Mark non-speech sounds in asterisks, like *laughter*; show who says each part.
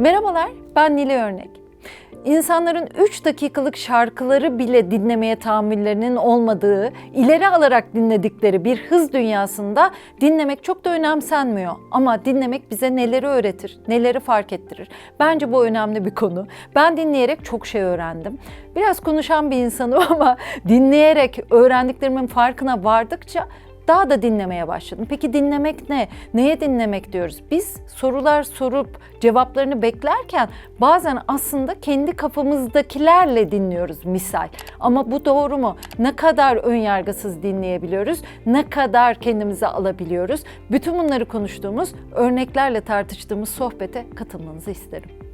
Speaker 1: Merhabalar, ben Nile Örnek. İnsanların 3 dakikalık şarkıları bile dinlemeye tahammüllerinin olmadığı, ileri alarak dinledikleri bir hız dünyasında dinlemek çok da önemsenmiyor. Ama dinlemek bize neleri öğretir, neleri fark ettirir. Bence bu önemli bir konu. Ben dinleyerek çok şey öğrendim. Biraz konuşan bir insanım *laughs* ama dinleyerek öğrendiklerimin farkına vardıkça daha da dinlemeye başladım. Peki dinlemek ne? Neye dinlemek diyoruz? Biz sorular sorup cevaplarını beklerken bazen aslında kendi kafamızdakilerle dinliyoruz misal. Ama bu doğru mu? Ne kadar ön yargısız dinleyebiliyoruz? Ne kadar kendimize alabiliyoruz? Bütün bunları konuştuğumuz, örneklerle tartıştığımız sohbete katılmanızı isterim.